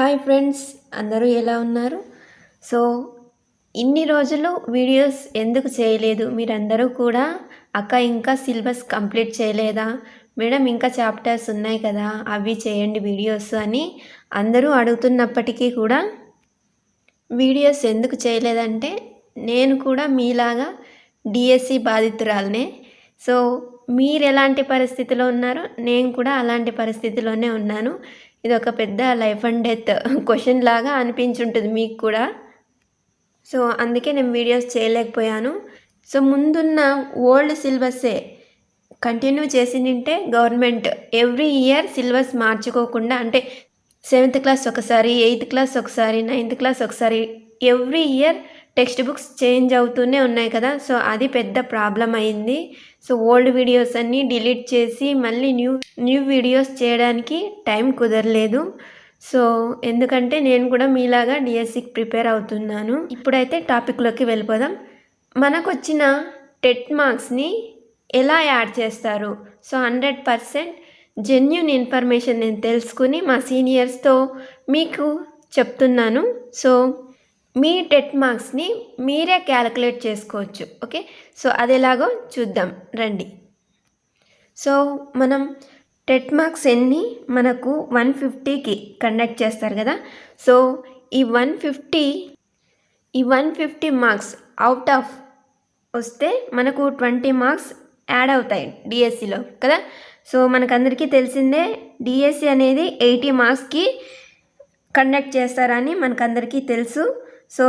Hi friends అందరూ ఎలా ఉన్నారు? సో ఇన్ని రోజులు వీడియోస్ ఎందుకు చేయలేదు? మీరందరూ కూడా అక్క ఇంకా సిలబస్ కంప్లీట్ చేయలేదా? మేడం ఇంకా చాప్టర్స్ ఉన్నాయి కదా అవి చేయండి వీడియోస్ అని అందరూ అడుగుతున్నప్పటికీ కూడా వీడియోస్ ఎందుకు చేయలేదంటే నేను కూడా మీలాగా డిఎస్సి బాధితురాలనే. సో మీరు ఎలాంటి పరిస్థితిలో ఉన్నారో? నేను కూడా అలాంటి పరిస్థితిలోనే ఉన్నాను. ఇది ఒక పెద్ద లైఫ్ అండ్ డెత్ క్వశ్చన్ లాగా అనిపించుంటుంది మీకు కూడా. సో అందుకే నేను వీడియోస్ చేయలేకపోయాను. సో ముందున్న ఓల్డ్ సిలబస్సే కంటిన్యూ చేసి గవర్నమెంట్ ఎవ్రీ ఇయర్ సిలబస్ మార్చుకోకుండా అంటే సెవెంత్ క్లాస్ ఒకసారి ఎయిత్ క్లాస్ ఒకసారి నైన్త్ క్లాస్ ఒకసారి every year text books change అవుతూనే ఉన్నాయి కదా. సో అది పెద్ద ప్రాబ్లం అయింది. సో ఓల్డ్ వీడియోస్ అన్నీ డిలీట్ చేసి మళ్ళీ న్యూ న్యూ వీడియోస్ చేయడానికి టైం కుదరలేదు. సో ఎందుకంటే నేను కూడా మీలాగా డిఎస్సికి ప్రిపేర్ అవుతున్నాను. ఇప్పుడైతే టాపిక్లోకి వెళ్ళిపోదాం. మనకు వచ్చిన టెట్ మార్క్స్ని ఎలా యాడ్ చేస్తారు? So hundred percent genuine information నేను తెలుసుకుని మా సీనియర్స్తో మీకు చెప్తున్నాను. సో మీ టెట్ మార్క్స్ని మీరే క్యాలిక్యులేట్ చేసుకోవచ్చు ఓకే? సో అది ఎలాగో చూద్దాం. రండి. సో మనం టెట్ మార్క్స్ ఎన్ని మనకు వన్ ఫిఫ్టీకి కండక్ట్ చేస్తారు కదా? సో ఈ వన్ ఫిఫ్టీ ఈ one fifty marks out of వస్తే మనకు ట్వంటీ మార్క్స్ యాడ్ అవుతాయి డిఎస్సిలో కదా? సో మనకందరికీ తెలిసిందే డిఎస్సి అనేది ఎయిటీ మార్క్స్కి కండక్ట్ చేస్తారని మనకందరికీ తెలుసు. సో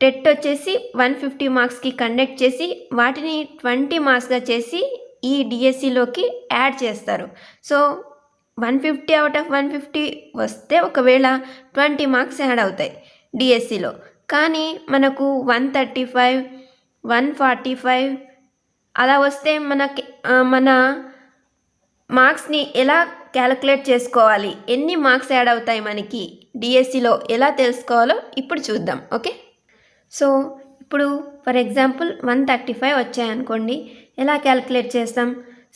టెట్ వచ్చేసి వన్ ఫిఫ్టీ మార్క్స్కి కండక్ట్ చేసి వాటిని ట్వంటీ మార్క్స్గా చేసి ఈ డిఎస్సిలోకి యాడ్ చేస్తారు. So one fifty out of one fifty వస్తే ఒకవేళ ట్వంటీ మార్క్స్ యాడ్ అవుతాయి డిఎస్సిలో. కానీ మనకు one thirty five one forty five అలా వస్తే మనకి మన మార్క్స్ని ఎలా క్యాలిక్యులేట్ చేసుకోవాలి? ఎన్ని మార్క్స్ యాడ్ అవుతాయి మనకి? డిఎస్సిలో ఎలా తెలుసుకోవాలో ఇప్పుడు చూద్దాం ఓకే? సో ఇప్పుడు for example one thirty five వచ్చాయనుకోండి ఎలా క్యాలిక్యులేట్ చేస్తాం?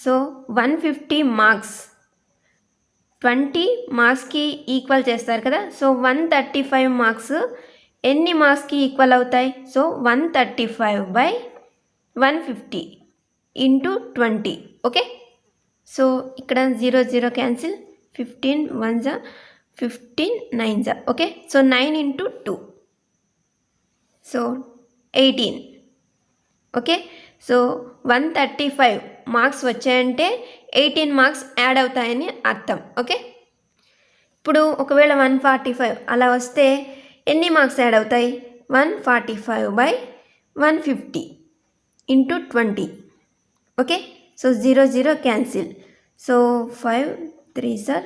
So one fifty marks. Twenty మార్క్స్కి ఈక్వల్ చేస్తారు కదా so one thirty five marks ఎన్ని మార్క్స్కి ఈక్వల్ అవుతాయి? So one thirty five by one fifty into twenty okay? So ఇక్కడ zero zero cancel fifteen one జా ఫిఫ్టీన్ నైన్ జా okay so nine into two so eighteen okay so one thirty five marks వచ్చాయంటే eighteen marks add అవుతాయని అర్థం. Okay ఇప్పుడు ఒకవేళ one forty five అలా వస్తే ఎన్ని మార్క్స్ యాడ్ అవుతాయి? One forty five by one fifty into twenty okay so zero zero cancel so five three sir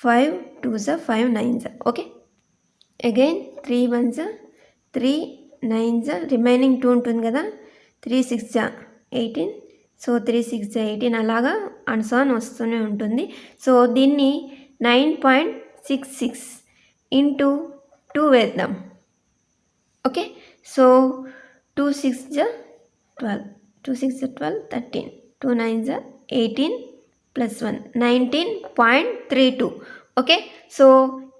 five two జా ఫైవ్ నైన్ జా ఓకే? అగైన్ త్రీ వన్ జా three nine జా remaining two ఉంటుంది కదా? Three six జా eighteen so three six జా eighteen అలాగా అన్సాన్ వస్తూనే ఉంటుంది. సో దీన్ని nine point six six into two వేద్దాం. ఓకే? సో టూ సిక్స్ జా ట్వెల్వ్ టూ సిక్స్ జా ట్వెల్వ్ థర్టీన్ టూ నైన్ జా eighteen plus one. Nineteen point three two. Okay? So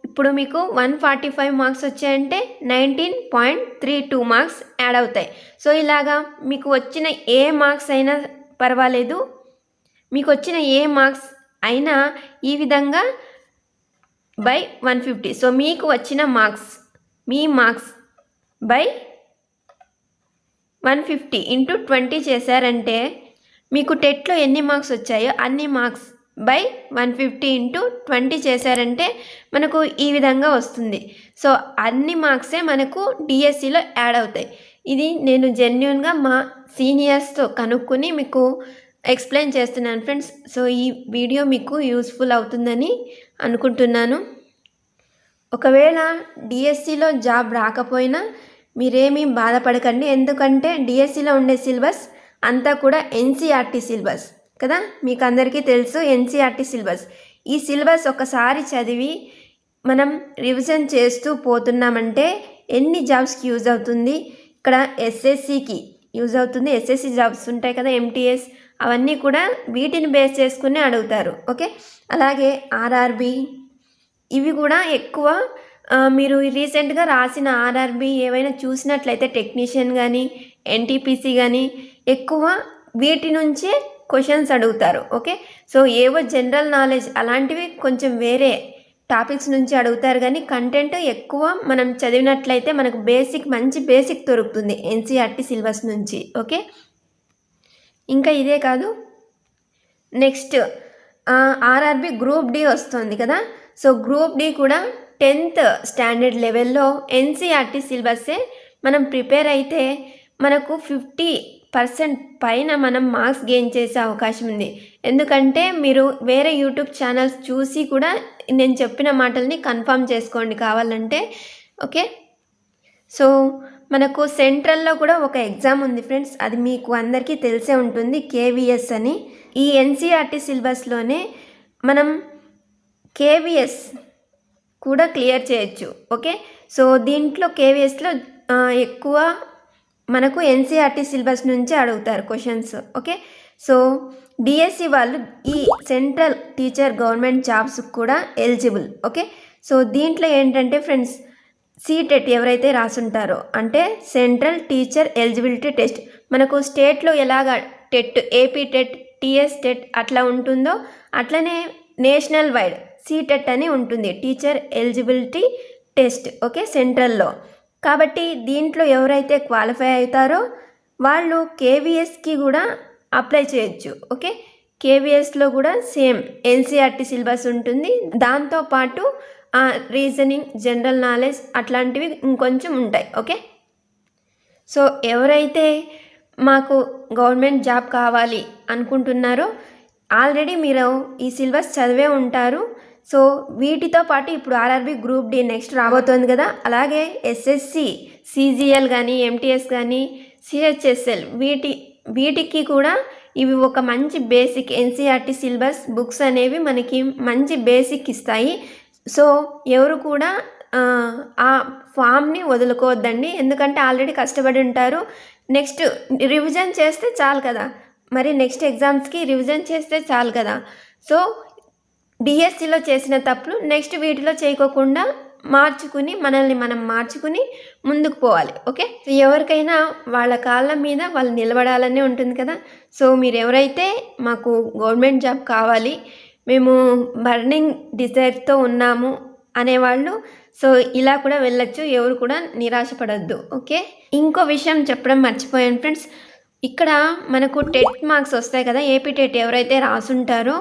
ఇప్పుడు మీకు వన్ ఫార్టీ ఫైవ్ మార్క్స్ వచ్చాయంటే nineteen point three two marks add అవుతాయి. So ఇలాగా మీకు వచ్చిన ఏ మార్క్స్ అయినా పర్వాలేదు. మీకు వచ్చిన ఏ మార్క్స్ అయినా ఈ విధంగా బై వన్ ఫిఫ్టీ. సో మీకు వచ్చిన marks me marks by one fifty into twenty చేశారంటే మీకు టెట్లో ఎన్ని మార్క్స్ వచ్చాయో అన్ని marks by one fifty into twenty చేశారంటే మనకు ఈ విధంగా వస్తుంది. సో అన్ని మార్క్సే మనకు డిఎస్సిలో యాడ్ అవుతాయి. ఇది నేను జెన్యున్గా మా సీనియర్స్తో కనుక్కొని మీకు ఎక్స్ప్లెయిన్ చేస్తున్నాను ఫ్రెండ్స్. సో ఈ వీడియో మీకు యూస్ఫుల్ అవుతుందని అనుకుంటున్నాను. ఒకవేళ డిఎస్సిలో జాబ్ రాకపోయినా మీరేమీ బాధపడకండి. ఎందుకంటే డిఎస్సిలో ఉండే సిలబస్ అంతా కూడా ఎన్సీఆర్టీ సిలబస్ కదా? మీకు అందరికీ తెలుసు ఎన్సీఆర్టీ సిలబస్. ఈ సిలబస్ ఒకసారి చదివి మనం రివిజన్ చేస్తూ పోతున్నామంటే ఎన్ని జాబ్స్కి యూజ్ అవుతుంది? ఇక్కడ ఎస్ఎస్సికి యూజ్ అవుతుంది. ఎస్ఎస్సి జాబ్స్ ఉంటాయి కదా ఎంటీఎస్. అవన్నీ కూడా వీటిని బేస్ చేసుకుని అడుగుతారు ఓకే? అలాగే ఆర్ఆర్బి ఇవి కూడా ఎక్కువ మీరు రీసెంట్గా రాసిన ఆర్ఆర్బి ఏవైనా చూసినట్లయితే టెక్నీషియన్ కానీ ఎన్టీపీసీ కానీ ఎక్కువ వీటి నుంచే క్వశ్చన్స్ అడుగుతారు ఓకే సో ఏవో జనరల్ నాలెడ్జ్ అలాంటివి కొంచెం వేరే టాపిక్స్ నుంచి అడుగుతారు కానీ కంటెంట్ ఎక్కువ మనం చదివినట్లయితే మనకు బేసిక్ మంచి బేసిక్ దొరుకుతుంది ఎన్సీఆర్టీ సిలబస్ నుంచి ఓకే ఇంకా ఇదే కాదు నెక్స్ట్ ఆర్ఆర్బి గ్రూప్ డి వస్తుంది కదా? సో గ్రూప్ డి కూడా టెన్త్ స్టాండర్డ్ లెవెల్లో ఎన్సీఆర్టీ సిలబస్సే మనం ప్రిపేర్ అయితే మనకు ఫిఫ్టీ పర్సెంట్ పైన మనం మార్క్స్ గెయిన్ చేసే అవకాశం ఉంది. ఎందుకంటే మీరు వేరే యూట్యూబ్ ఛానల్స్ చూసి కూడా నేను చెప్పిన మాటల్ని కన్ఫర్మ్ చేసుకోండి కావాలంటే. ఓకే? సో మనకు సెంట్రల్లో కూడా ఒక ఎగ్జామ్ ఉంది ఫ్రెండ్స్. అది మీకు అందరికీ తెలిసే ఉంటుంది. కేవీఎస్ అని. ఈ ఎన్సీఆర్టీ సిలబస్లోనే మనం కేవీఎస్ కూడా క్లియర్ చేయొచ్చు. ఓకే? సో దీంట్లో కేవీఎస్లో ఎక్కువ మనకు ఎన్సీఆర్టీ సిలబస్ నుంచి అడుగుతారు క్వశ్చన్స్ ఓకే సో డిఎస్సి వాళ్ళు ఈ సెంట్రల్ టీచర్ గవర్నమెంట్ జాబ్స్ కూడా ఎలిజిబుల్ ఓకే సో దీంట్లో ఏంటంటే ఫ్రెండ్స్ సీటెట్ ఎవరైతే రాసుంటారో అంటే సెంట్రల్ టీచర్ ఎలిజిబిలిటీ టెస్ట్ మనకు స్టేట్లో ఎలాగ TET AP TET TS TET అట్లా ఉంటుందో అట్లనే నేషనల్ వైడ్ సీటెట్ అని ఉంటుంది టీచర్ ఎలిజిబిలిటీ టెస్ట్ ఓకే సెంట్రల్లో కాబట్టి దీంట్లో ఎవరైతే క్వాలిఫై అవుతారో వాళ్ళు కేవీఎస్కి కూడా అప్లై చేయొచ్చు ఓకే? కేవీఎస్లో కూడా సేమ్ ఎన్సీఆర్టీ సిలబస్ ఉంటుంది. దాంతోపాటు రీజనింగ్ జనరల్ నాలెడ్జ్ అట్లాంటివి ఇంకొంచెం ఉంటాయి ఓకే? సో ఎవరైతే మాకు గవర్నమెంట్ జాబ్ కావాలి అనుకుంటున్నారో ఆల్రెడీ మీరు ఈ సిలబస్ చదివే ఉంటారు. సో వీటితో పాటు ఇప్పుడు ఆర్ఆర్బి గ్రూప్ డి నెక్స్ట్ రాబోతోంది కదా. అలాగే ఎస్ఎస్సి సిజిఎల్ కానీ ఎంటీఎస్ కానీ సిహెచ్ఎస్ఎల్ వీటి వీటికి కూడా ఇవి ఒక మంచి బేసిక్ ఎన్సీఆర్టీ సిలబస్ బుక్స్ అనేవి మనకి మంచి బేసిక్ ఇస్తాయి. సో ఎవరు కూడా ఆ, ఆ ఫామ్ని వదులుకోవద్దండి. ఎందుకంటే ఆల్రెడీ కష్టపడి ఉంటారు. నెక్స్ట్ రివిజన్ చేస్తే చాలు కదా. మరి నెక్స్ట్ ఎగ్జామ్స్కి రివిజన్ చేస్తే చాలు కదా. సో డిఎస్సిలో చేసిన తప్పులు నెక్స్ట్ వీటిలో చేయకోకుండా మార్చుకుని మనల్ని మనం మార్చుకుని ముందుకు పోవాలి ఓకే? సో ఎవరికైనా వాళ్ళ కాళ్ళ మీద వాళ్ళు నిలబడాలనే ఉంటుంది కదా? సో మీరు ఎవరైతే మాకు గవర్నమెంట్ జాబ్ కావాలి మేము బర్నింగ్ డిజైర్తో ఉన్నాము అనేవాళ్ళు సో ఇలా కూడా వెళ్ళొచ్చు ఎవరు కూడా నిరాశపడద్దు ఓకే? ఇంకో విషయం చెప్పడం మర్చిపోయాను ఫ్రెండ్స్. ఇక్కడ మనకు టెట్ మార్క్స్ వస్తాయి కదా ఏపీ టెట్ ఎవరైతే రాసుంటారో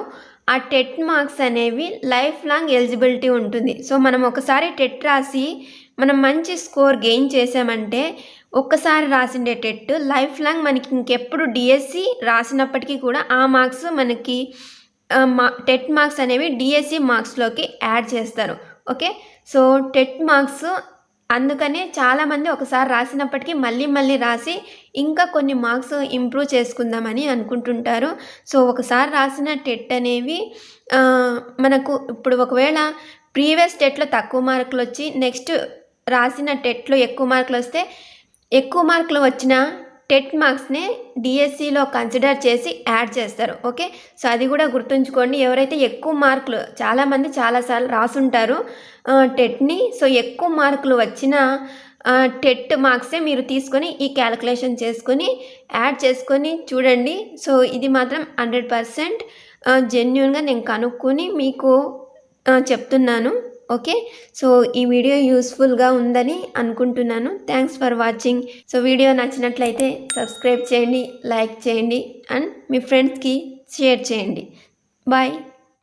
ఆ టెట్ మార్క్స్ అనేవి లైఫ్ లాంగ్ ఎలిజిబిలిటీ ఉంటుంది. సో మనం ఒకసారి టెట్ రాసి మనం మంచి స్కోర్ గెయిన్ చేసామంటే ఒక్కసారి రాసిండే టెట్ లైఫ్ లాంగ్ మనకి ఇంకెప్పుడు డిఎస్సి రాసినప్పటికీ కూడా ఆ మార్క్స్ మనకి మా టెట్ మార్క్స్ అనేవి డిఎస్సి మార్క్స్లోకి యాడ్ చేస్తారు. ఓకే? సో టెట్ మార్క్స్ అందుకనే చాలామంది ఒకసారి రాసినప్పటికీ మళ్ళీ మళ్ళీ రాసి ఇంకా కొన్ని మార్క్స్ ఇంప్రూవ్ చేసుకుందామని అనుకుంటుంటారు. సో ఒకసారి రాసిన టెట్ అనేవి మనకు ఇప్పుడు ఒకవేళ ప్రీవియస్ టెట్లో తక్కువ మార్కులు వచ్చి నెక్స్ట్ రాసిన టెట్లో ఎక్కువ మార్కులు వస్తే ఎక్కువ మార్కులు వచ్చిన టెట్ మార్క్స్ని డిఎస్సిలో కన్సిడర్ చేసి యాడ్ చేస్తారు. ఓకే? సో అది కూడా గుర్తుంచుకోండి. ఎవరైతే ఎక్కువ మార్కులు చాలామంది చాలాసార్లు రాసుంటారు టెట్ని. సో ఎక్కువ మార్కులు వచ్చిన టెట్ మార్క్సే మీరు తీసుకొని ఈ క్యాలిక్యులేషన్ చేసుకొని యాడ్ చేసుకొని చూడండి. సో ఇది మాత్రం హండ్రెడ్ పర్సెంట్ జెన్యున్గా నేను కనుక్కొని మీకు చెప్తున్నాను. ఓకే? సో ఈ వీడియో యూస్ఫుల్గా ఉందని అనుకుంటున్నాను. Thanks for watching. So video నచ్చినట్లయితే సబ్స్క్రైబ్ చేయండి లైక్ చేయండి అండ్ మీ ఫ్రెండ్స్కి షేర్ చేయండి. బాయ్.